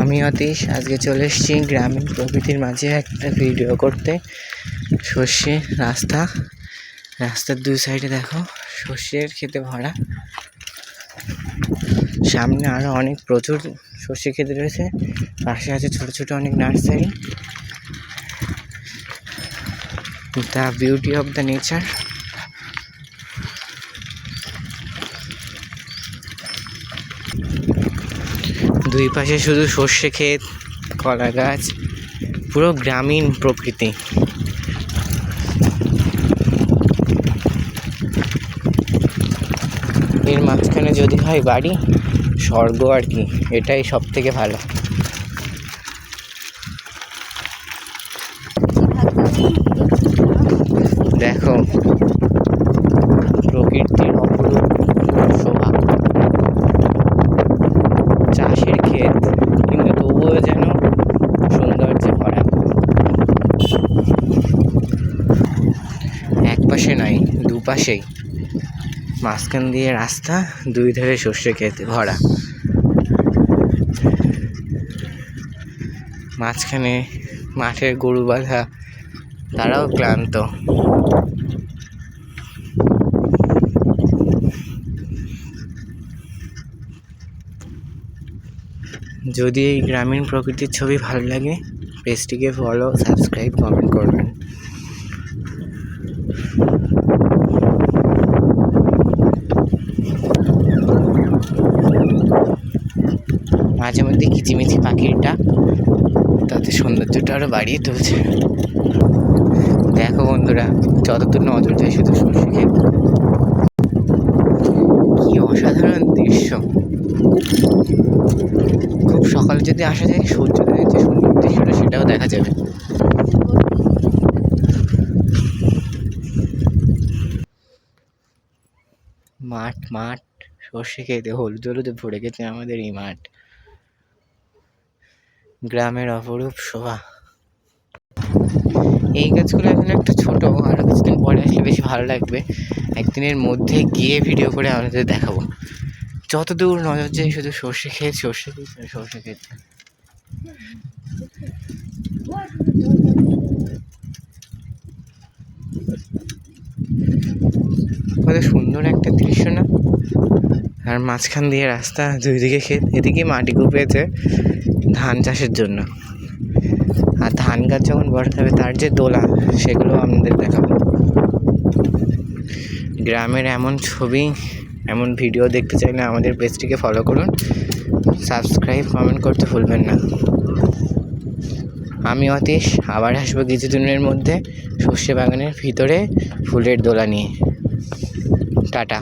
আমি অতীশ, আজকে চলে এসেছি গ্রামীণ প্রকৃতির মাঝে একটা ভিডিও করতে। সর্ষে রাস্তা, রাস্তার দুই সাইডে দেখো, সর্ষের খেতে ভরা। সামনে আরও অনেক প্রচুর সর্ষে খেতে রয়েছে। পাশে আছে ছোট ছোট অনেক nursery. The beauty of the nature দুই পাশে শুধু সর্ষে ক্ষেত, কলা গাছ, পুরো গ্রামীণ প্রকৃতি। এর মাঝখানে যদি হয় বাড়ি, স্বর্গ আর কি, এটাই সব থেকে ভালো। দেখো, প্রকৃতির অপরূপ শোভা চাষের ক্ষেত কিন্তু তবুও যেন সৌন্দর্যে ভরা এক নাই, দুপাশেই। মাঝখান দিয়ে রাস্তা, দুই ধারে সর্ষে ক্ষেতে ভরা। মাঝখানে মাঠের গরু বাঁধা, তারাও ক্লান্ত। যদি এই গ্রামীণ প্রকৃতির ছবি ভালো লাগে, পেজটিকে ফলো সাবস্ক্রাইব কমেন্ট করবেন। মাঝে মধ্যে কিচিমিচি ডাক তাতে সৌন্দর্যটা আরও বাড়িয়ে তুলছে। দেখো বন্ধুরা, যতদূর নজর যায় শুধু সর্ষে ক্ষেত কি অসাধারণ দৃশ্য। খুব সকালে যদি আসা যায়, সূর্যোদয়ের যে সুন্দর দৃশ্যটা, সেটাও দেখা যাবে। মাঠ মাঠ, সর্ষে খেতে, হলুদ হলুদে ভরে গেছে আমাদের এই মাঠ। গ্রামের অপরূপ শোভা। এই গাছগুলো এখন একটু ছোট আরও কিছুদিন পরে আসলে বেশি ভালো লাগবে। একদিনের মধ্যে গিয়ে ভিডিও করে আমাদের দেখাবো। যত দূর নজর যায় শুধু সর্ষে খেয়ে, সর্ষে আর সর্ষে ক্ষেত কত সুন্দর একটা দৃশ্য না? আর মাঝখান দিয়ে রাস্তা দুই দিকে ক্ষেত, এদিকে মাটি কুপিয়েছে ধান চাষের জন্য। আর ধান গাছ যখন বড় হবে, তার যে দোলা, সেগুলো আমাদের দেখাবো। গ্রামের এমন ছবি, এমন ভিডিও দেখতে চাইলে আমাদের পেজটিকে ফলো করুন। সাবস্ক্রাইব কমেন্ট করতে ভুলবেন না। আমি অতীশ, আবার আসব কিছুদিনের মধ্যে সর্ষে বাগানের ভিতরে ফুলের দোলা নিয়ে। টাটা